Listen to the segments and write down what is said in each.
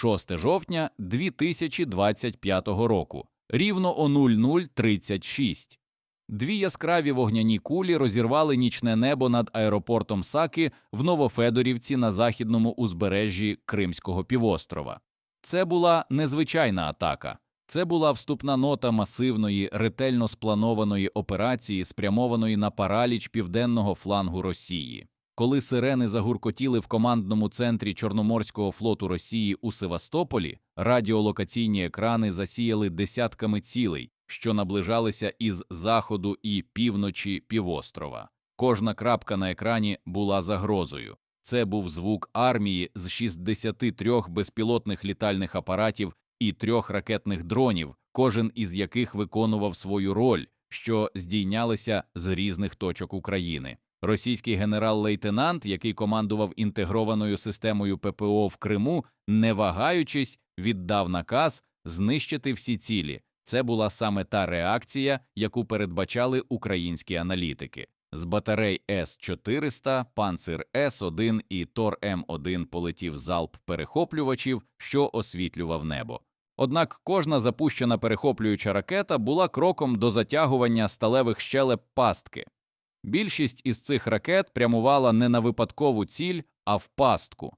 6 жовтня 2025 року, рівно о 00.36. Дві яскраві вогняні кулі розірвали нічне небо над аеропортом Саки в Новофедорівці на західному узбережжі Кримського півострова. Це була незвичайна атака. Це була вступна нота масивної, ретельно спланованої операції, спрямованої на параліч південного флангу Росії. Коли сирени загуркотіли в командному центрі Чорноморського флоту Росії у Севастополі, радіолокаційні екрани засіяли десятками цілей, що наближалися із заходу і півночі півострова. Кожна крапка на екрані була загрозою. Це був звук армії з 63 безпілотних літальних апаратів і трьох ракетних дронів, кожен із яких виконував свою роль, що здійнялися з різних точок України. Російський генерал-лейтенант, який командував інтегрованою системою ППО в Криму, не вагаючись, віддав наказ знищити всі цілі. Це була саме та реакція, яку передбачали українські аналітики. З батарей С-400, Панцир С-1 і Тор М1 полетів залп перехоплювачів, що освітлював небо. Однак кожна запущена перехоплююча ракета була кроком до затягування сталевих щелеп пастки. Більшість із цих ракет прямувала не на випадкову ціль, а в пастку.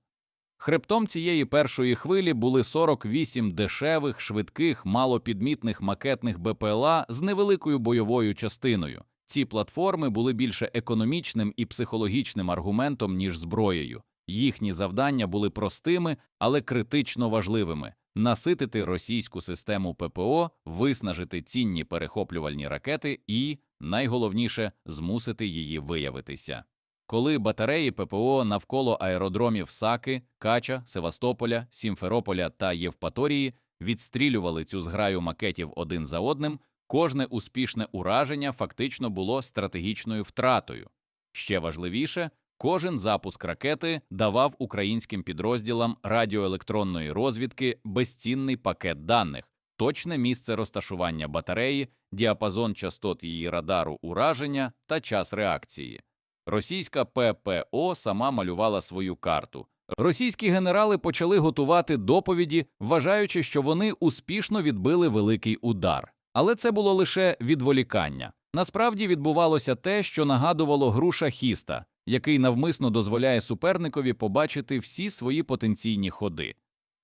Хребтом цієї першої хвилі були 48 дешевих, швидких, малопідмітних макетних БПЛА з невеликою бойовою частиною. Ці платформи були більше економічним і психологічним аргументом, ніж зброєю. Їхні завдання були простими, але критично важливими наситити російську систему ППО, виснажити цінні перехоплювальні ракети і, найголовніше, змусити її виявитися. Коли батареї ППО навколо аеродромів Саки, Кача, Севастополя, Сімферополя та Євпаторії відстрілювали цю зграю макетів один за одним, кожне успішне ураження фактично було стратегічною втратою. Ще важливіше, кожен запуск ракети давав українським підрозділам радіоелектронної розвідки безцінний пакет даних, точне місце розташування батареї, діапазон частот її радару ураження та час реакції. Російська ППО сама малювала свою карту. Російські генерали почали готувати доповіді, вважаючи, що вони успішно відбили великий удар. Але це було лише відволікання. Насправді відбувалося те, що нагадувало гру шахіста, який навмисно дозволяє суперникові побачити всі свої потенційні ходи.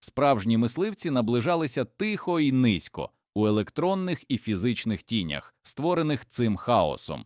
Справжні мисливці наближалися тихо і низько у електронних і фізичних тінях, створених цим хаосом.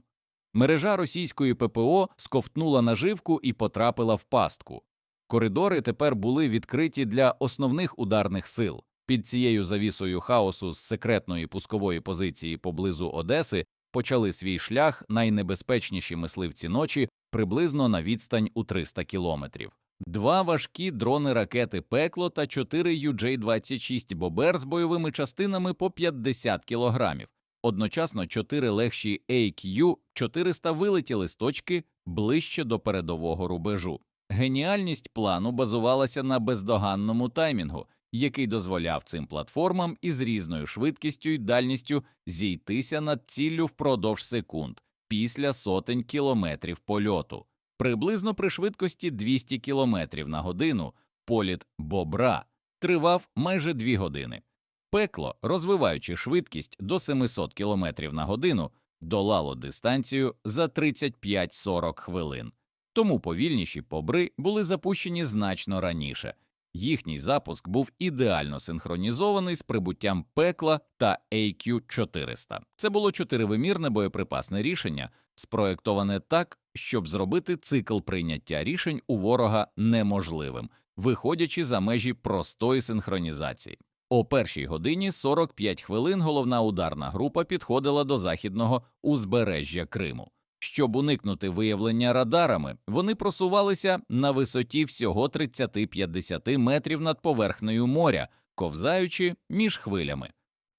Мережа російської ППО сковтнула наживку і потрапила в пастку. Коридори тепер були відкриті для основних ударних сил. Під цією завісою хаосу з секретної пускової позиції поблизу Одеси почали свій шлях найнебезпечніші мисливці ночі приблизно на відстань у 300 кілометрів. Два важкі дрони ракети Пекло та чотири UJ-26 Бобер з бойовими частинами по 50 кілограмів. Одночасно чотири легші AQ-400 вилетіли з точки ближче до передового рубежу. Геніальність плану базувалася на бездоганному таймінгу, який дозволяв цим платформам із різною швидкістю і дальністю зійтися над ціллю впродовж секунд після сотень кілометрів польоту. Приблизно при швидкості 200 кілометрів на годину політ бобра тривав майже дві години. Пекло, розвиваючи швидкість до 700 км на годину, долало дистанцію за 35-40 хвилин. Тому повільніші побри були запущені значно раніше. Їхній запуск був ідеально синхронізований з прибуттям пекла та AQ-400. Це було чотиривимірне боєприпасне рішення, спроєктоване так, щоб зробити цикл прийняття рішень у ворога неможливим, виходячи за межі простої синхронізації. О першій годині 45 хвилин головна ударна група підходила до західного узбережжя Криму. Щоб уникнути виявлення радарами, вони просувалися на висоті всього 30-50 метрів над поверхнею моря, ковзаючи між хвилями.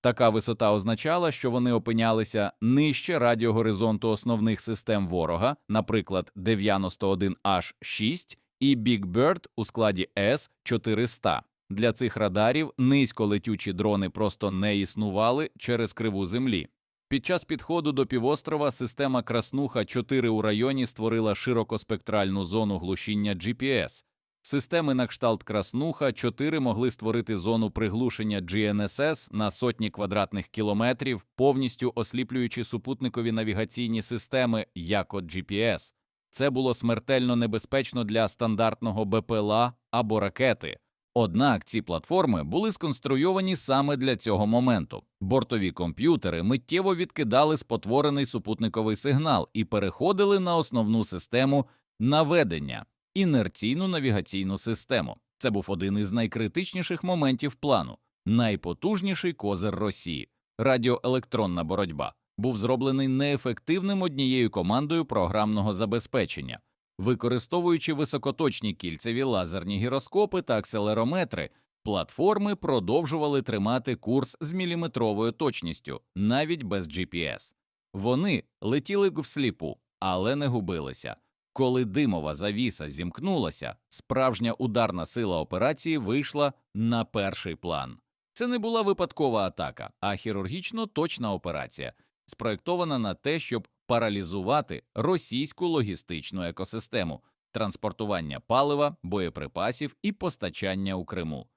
Така висота означала, що вони опинялися нижче радіогоризонту основних систем ворога, наприклад, 91H6 і Big Bird у складі С-400. Для цих радарів низьколетючі дрони просто не існували через криву землі. Під час підходу до півострова система Краснуха 4 у районі створила широкоспектральну зону глушіння GPS. Системи на кшталт Краснуха 4 могли створити зону приглушення GNSS на сотні квадратних кілометрів, повністю осліплюючи супутникові навігаційні системи, як от GPS. Це було смертельно небезпечно для стандартного БПЛА або ракети. Однак ці платформи були сконструйовані саме для цього моменту. Бортові комп'ютери миттєво відкидали спотворений супутниковий сигнал і переходили на основну систему наведення інерційну навігаційну систему. Це був один із найкритичніших моментів плану. Найпотужніший козир Росії радіоелектронна боротьба був зроблений неефективним однією командою програмного забезпечення. Використовуючи високоточні кільцеві лазерні гіроскопи та акселерометри, платформи продовжували тримати курс з міліметровою точністю, навіть без GPS. Вони летіли всліпу, але не губилися. Коли димова завіса зімкнулася, справжня ударна сила операції вийшла на перший план. Це не була випадкова атака, а хірургічно точна операція, спроєктована на те, щоб паралізувати російську логістичну екосистему, транспортування палива, боєприпасів і постачання у Криму.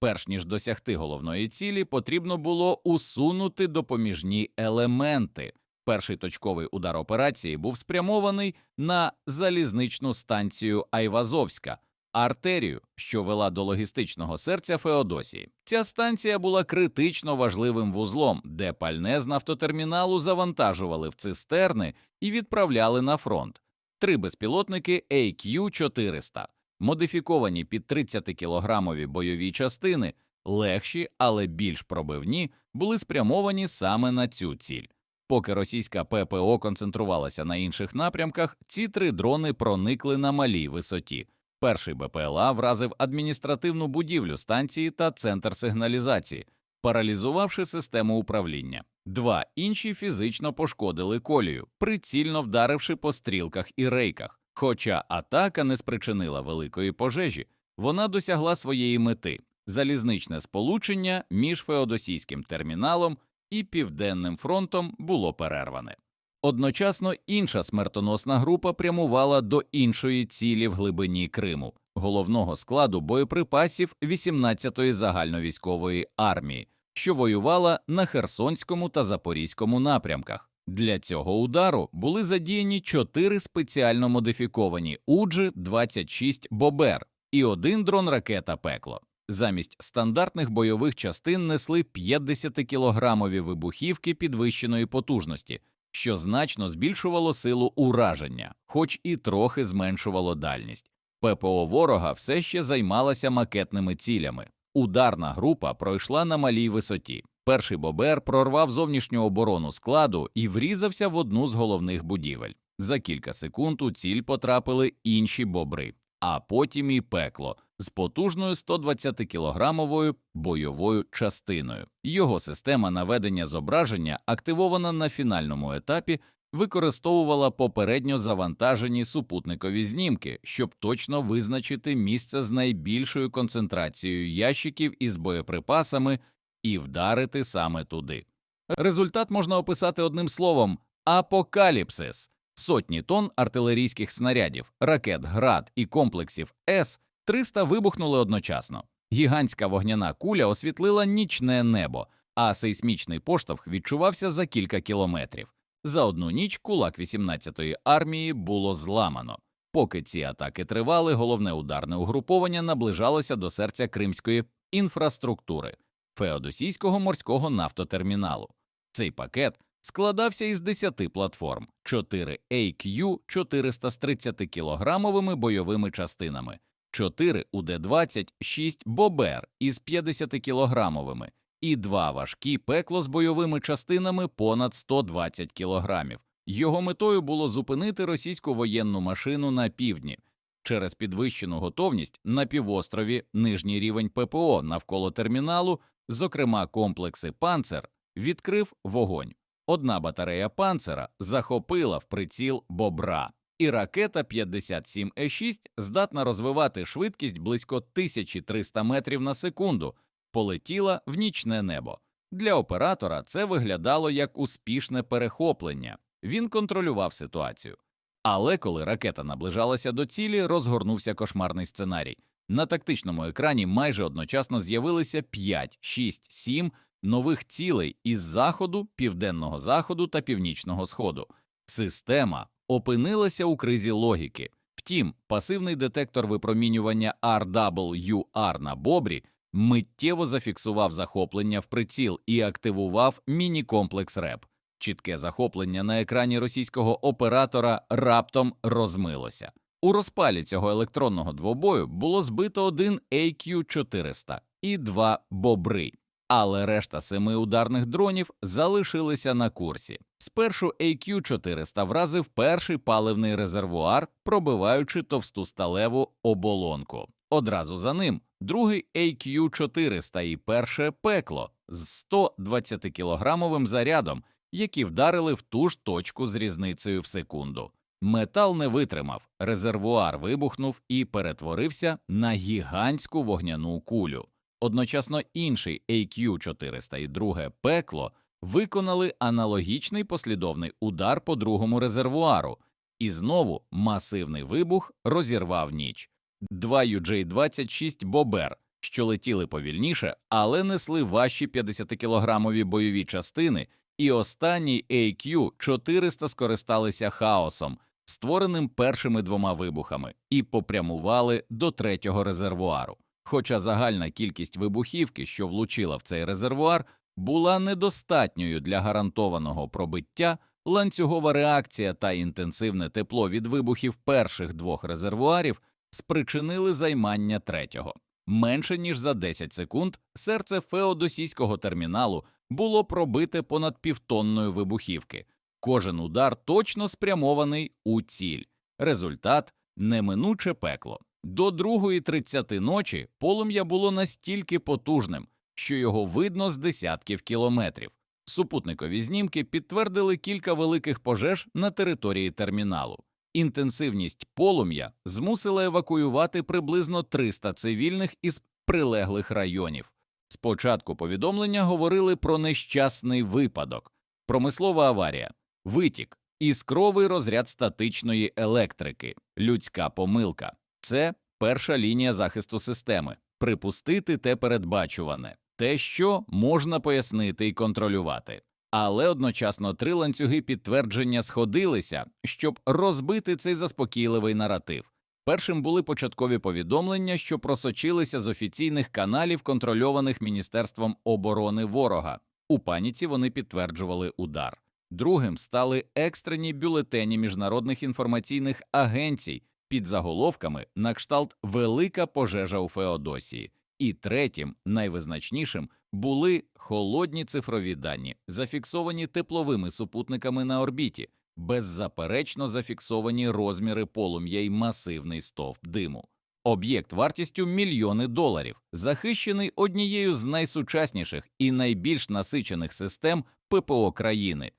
Перш ніж досягти головної цілі, потрібно було усунути допоміжні елементи. Перший точковий удар операції був спрямований на залізничну станцію Айвазовська, артерію, що вела до логістичного серця Феодосії. Ця станція була критично важливим вузлом, де пальне з нафтотерміналу завантажували в цистерни і відправляли на фронт. Три безпілотники AQ-400, модифіковані під 30-кілограмові бойові частини, легші, але більш пробивні, були спрямовані саме на цю ціль. Поки російська ППО концентрувалася на інших напрямках, ці три дрони проникли на малій висоті. Перший БПЛА вразив адміністративну будівлю станції та центр сигналізації, паралізувавши систему управління. Два інші фізично пошкодили колію, прицільно вдаривши по стрілках і рейках. Хоча атака не спричинила великої пожежі, вона досягла своєї мети залізничне сполучення між феодосійським терміналом і Південним фронтом було перерване. Одночасно інша смертоносна група прямувала до іншої цілі в глибині Криму, головного складу боєприпасів 18-ї загальновійськової армії, що воювала на Херсонському та Запорізькому напрямках. Для цього удару були задіяні чотири спеціально модифіковані уджи 26 Бобер і один дрон ракета Пекло. Замість стандартних бойових частин несли 50-кілограмові вибухівки підвищеної потужності, що значно збільшувало силу ураження, хоч і трохи зменшувало дальність. ППО ворога все ще займалася макетними цілями. Ударна група пройшла на малій висоті. Перший бобер прорвав зовнішню оборону складу і врізався в одну з головних будівель. За кілька секунд у ціль потрапили інші бобри, а потім і пекло з потужною 120-кілограмовою бойовою частиною. Його система наведення зображення, активована на фінальному етапі, використовувала попередньо завантажені супутникові знімки, щоб точно визначити місце з найбільшою концентрацією ящиків із боєприпасами і вдарити саме туди. Результат можна описати одним словом апокаліпсис. Сотні тонн артилерійських снарядів, ракет град і комплексів С 300 вибухнули одночасно. Гігантська вогняна куля освітлила нічне небо, а сейсмічний поштовх відчувався за кілька кілометрів. За одну ніч кулак 18-ї армії було зламано. Поки ці атаки тривали, головне ударне угруповання наближалося до серця кримської інфраструктури Феодосійського морського нафтотерміналу. Цей пакет складався із 10 платформ, 4 AQ 400 з 30 кілограмовими бойовими частинами, 4 УД-20, 6 Бобер із 50-кілограмовими і два важкі пекло з бойовими частинами понад 120 кілограмів. Його метою було зупинити російську воєнну машину на півдні. Через підвищену готовність на півострові нижній рівень ППО навколо терміналу, зокрема комплекси «Панцер», відкрив вогонь. Одна батарея панцера захопила в приціл бобра, і ракета 57Е6 здатна розвивати швидкість близько 1300 метрів на секунду, полетіла в нічне небо. Для оператора це виглядало як успішне перехоплення. Він контролював ситуацію. Але коли ракета наближалася до цілі, розгорнувся кошмарний сценарій. На тактичному екрані майже одночасно з'явилися 5, 6, 7 нових цілей із заходу, південного заходу та північного сходу. Система опинилася у кризі логіки. Втім, пасивний детектор випромінювання RWR на бобрі миттєво зафіксував захоплення в приціл і активував міні-комплекс РЕП. Чітке захоплення на екрані російського оператора раптом розмилося. У розпалі цього електронного двобою було збито один AQ-400 і два бобри, але решта семи ударних дронів залишилися на курсі. Спершу AQ-400 вразив перший паливний резервуар, пробиваючи товсту сталеву оболонку. Одразу за ним другий AQ-400 і перше пекло з 120-кілограмовим зарядом, які вдарили в ту ж точку з різницею в секунду. Метал не витримав, резервуар вибухнув і перетворився на гігантську вогняну кулю. Одночасно інший AQ-400 і друге пекло виконали аналогічний послідовний удар по другому резервуару, і знову масивний вибух розірвав ніч. Два UJ-26 Бобер, що летіли повільніше, але несли важчі 50-кілограмові бойові частини, і останній AQ-400 скористалися хаосом, створеним першими двома вибухами, і попрямували до третього резервуару. Хоча загальна кількість вибухівки, що влучила в цей резервуар, була недостатньою для гарантованого пробиття, ланцюгова реакція та інтенсивне тепло від вибухів перших двох резервуарів спричинили займання третього. Менше ніж за 10 секунд серце феодосійського терміналу було пробите понад півтонною вибухівки. Кожен удар точно спрямований у ціль. Результат неминуче пекло. До 2.30 ночі полум'я було настільки потужним, що його видно з десятків кілометрів. Супутникові знімки підтвердили кілька великих пожеж на території терміналу. Інтенсивність полум'я змусила евакуювати приблизно 300 цивільних із прилеглих районів. Спочатку повідомлення говорили про нещасний випадок, промислова аварія, витік, іскровий розряд статичної електрики, людська помилка. Це перша лінія захисту системи припустити те передбачуване, те, що можна пояснити і контролювати. Але одночасно три ланцюги підтвердження сходилися, щоб розбити цей заспокійливий наратив. Першим були початкові повідомлення, що просочилися з офіційних каналів, контрольованих Міністерством оборони ворога. У паніці вони підтверджували удар. Другим стали екстрені бюлетені міжнародних інформаційних агенцій під заголовками на кшталт Велика пожежа у Феодосії. І третім, найвизначнішим, були холодні цифрові дані, зафіксовані тепловими супутниками на орбіті, беззаперечно зафіксовані розміри полум'я й масивний стовп диму. Об'єкт вартістю мільйони доларів, захищений однією з найсучасніших і найбільш насичених систем ППО країни,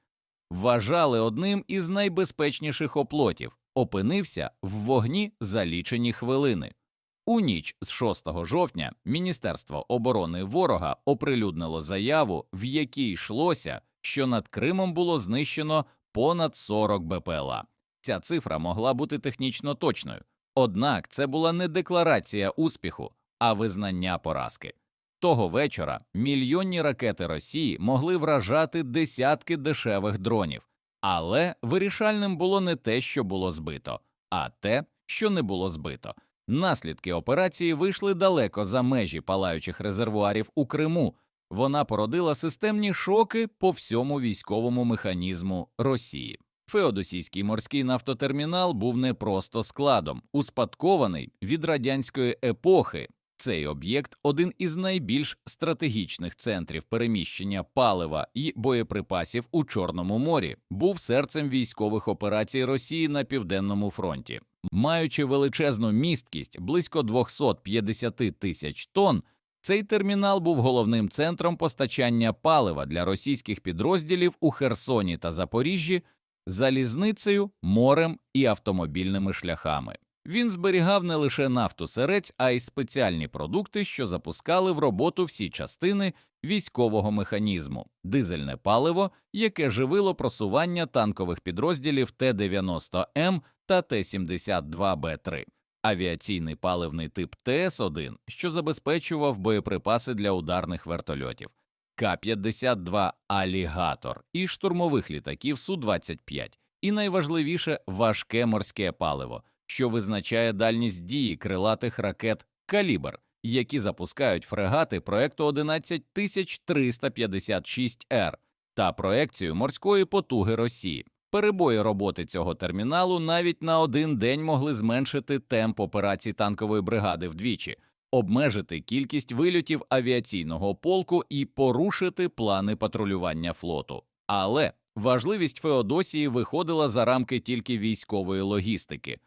вважали одним із найбезпечніших оплотів, опинився в вогні за лічені хвилини. У ніч з 6 жовтня Міністерство оборони ворога оприлюднило заяву, в якій йшлося, що над Кримом було знищено понад 40 БПЛА. Ця цифра могла бути технічно точною, однак це була не декларація успіху, а визнання поразки. Того вечора мільйонні ракети Росії могли вражати десятки дешевих дронів, але вирішальним було не те, що було збито, а те, що не було збито. Наслідки операції вийшли далеко за межі палаючих резервуарів у Криму. Вона породила системні шоки по всьому військовому механізму Росії. Феодосійський морський нафтотермінал був не просто складом, успадкований від радянської епохи. Цей об'єкт один із найбільш стратегічних центрів переміщення палива і боєприпасів у Чорному морі, був серцем військових операцій Росії на південному фронті. Маючи величезну місткість близько 250 тисяч тонн, цей термінал був головним центром постачання палива для російських підрозділів у Херсоні та Запоріжжі залізницею, морем і автомобільними шляхами. Він зберігав не лише нафту серець, а й спеціальні продукти, що запускали в роботу всі частини військового механізму, дизельне паливо, яке живило просування танкових підрозділів Т-90М та Т-72Б3, авіаційний паливний тип ТС-1, що забезпечував боєприпаси для ударних вертольотів, К-52 Алігатор і штурмових літаків Су-25, і найважливіше важке морське паливо, що визначає дальність дії крилатих ракет Калібр, які запускають фрегати проекту 11356 Р та проекцію морської потуги Росії. Перебої роботи цього терміналу навіть на один день могли зменшити темп операцій танкової бригади вдвічі, обмежити кількість вильотів авіаційного полку і порушити плани патрулювання флоту. Але важливість Феодосії виходила за рамки тільки військової логістики.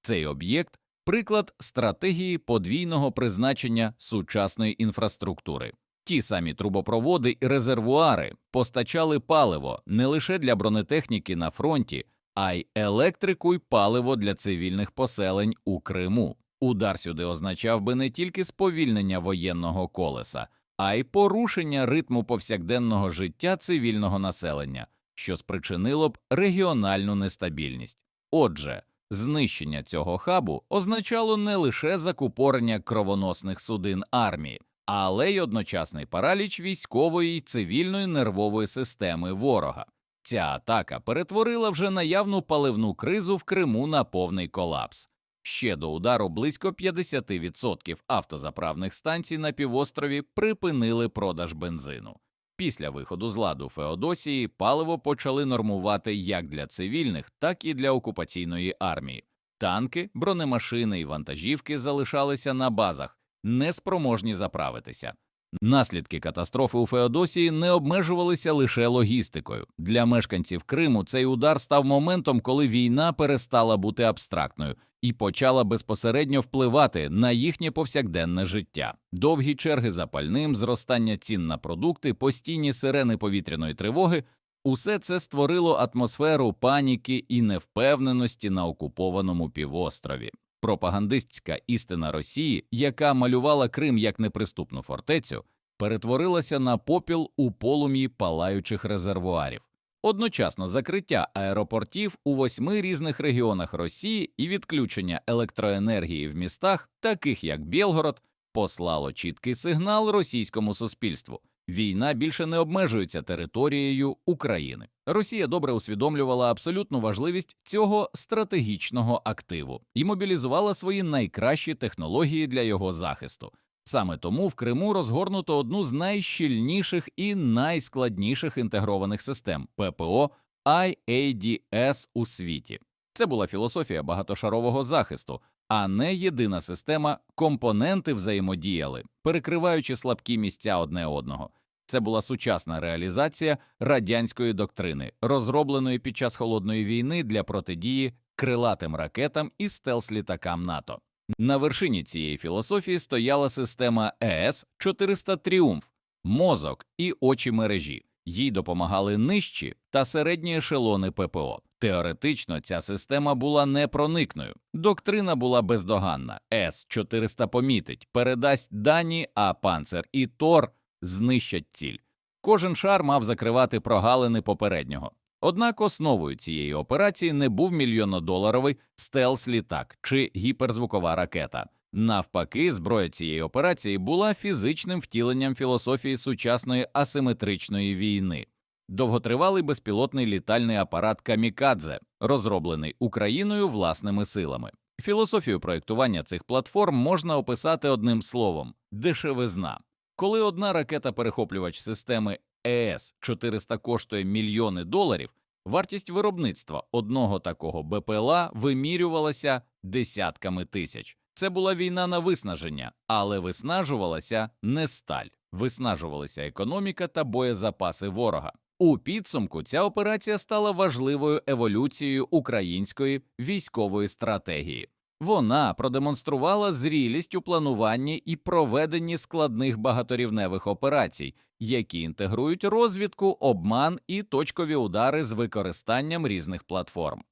Цей об'єкт приклад стратегії подвійного призначення сучасної інфраструктури. Ті самі трубопроводи і резервуари постачали паливо не лише для бронетехніки на фронті, а й електрику й паливо для цивільних поселень у Криму. Удар сюди означав би не тільки сповільнення воєнного колеса, а й порушення ритму повсякденного життя цивільного населення, що спричинило б регіональну нестабільність. Отже, знищення цього хабу означало не лише закупорення кровоносних судин армії, але й одночасний параліч військової й цивільної нервової системи ворога. Ця атака перетворила вже наявну паливну кризу в Криму на повний колапс. Ще до удару близько 50% автозаправних станцій на півострові припинили продаж бензину. Після виходу з ладу Феодосії паливо почали нормувати як для цивільних, так і для окупаційної армії. Танки, бронемашини і вантажівки залишалися на базах, неспроможні заправитися. Наслідки катастрофи у Феодосії не обмежувалися лише логістикою. Для мешканців Криму цей удар став моментом, коли війна перестала бути абстрактною і почала безпосередньо впливати на їхнє повсякденне життя. Довгі черги за пальним, зростання цін на продукти, постійні сирени повітряної тривоги. Усе це створило атмосферу паніки і невпевненості на окупованому півострові. Пропагандистська істина Росії, яка малювала Крим як неприступну фортецю, перетворилася на попіл у полум'ї палаючих резервуарів. Одночасно закриття аеропортів у восьми різних регіонах Росії і відключення електроенергії в містах, таких як Білгород, послало чіткий сигнал російському суспільству. Війна більше не обмежується територією України. Росія добре усвідомлювала абсолютну важливість цього стратегічного активу і мобілізувала свої найкращі технології для його захисту. Саме тому в Криму розгорнуто одну з найщільніших і найскладніших інтегрованих систем ППО IADS у світі. Це була філософія багатошарового захисту, а не єдина система. Компоненти взаємодіяли, перекриваючи слабкі місця одне одного. Це була сучасна реалізація радянської доктрини, розробленої під час холодної війни для протидії крилатим ракетам і стелс-літакам НАТО. На вершині цієї філософії стояла система ЕС 400 Тріумф, мозок і очі мережі. Їй допомагали нижчі та середні ешелони ППО. Теоретично ця система була непроникною. Доктрина була бездоганна. С 400 помітить, передасть дані, а панцер і Тор знищать ціль. Кожен шар мав закривати прогалини попереднього. Однак основою цієї операції не був мільйонодоларовий стелс-літак чи гіперзвукова ракета. Навпаки, зброя цієї операції була фізичним втіленням філософії сучасної асиметричної війни. Довготривалий безпілотний літальний апарат Камікадзе, розроблений Україною власними силами. Філософію проєктування цих платформ можна описати одним словом дешевизна. Коли одна ракета-перехоплювач системи ЕС 400 коштує мільйони доларів, вартість виробництва одного такого БПЛА вимірювалася десятками тисяч. Це була війна на виснаження, але виснажувалася не сталь, виснажувалася економіка та боєзапаси ворога. У підсумку ця операція стала важливою еволюцією української військової стратегії. Вона продемонструвала зрілість у плануванні і проведенні складних багаторівневих операцій, які інтегрують розвідку, обман і точкові удари з використанням різних платформ.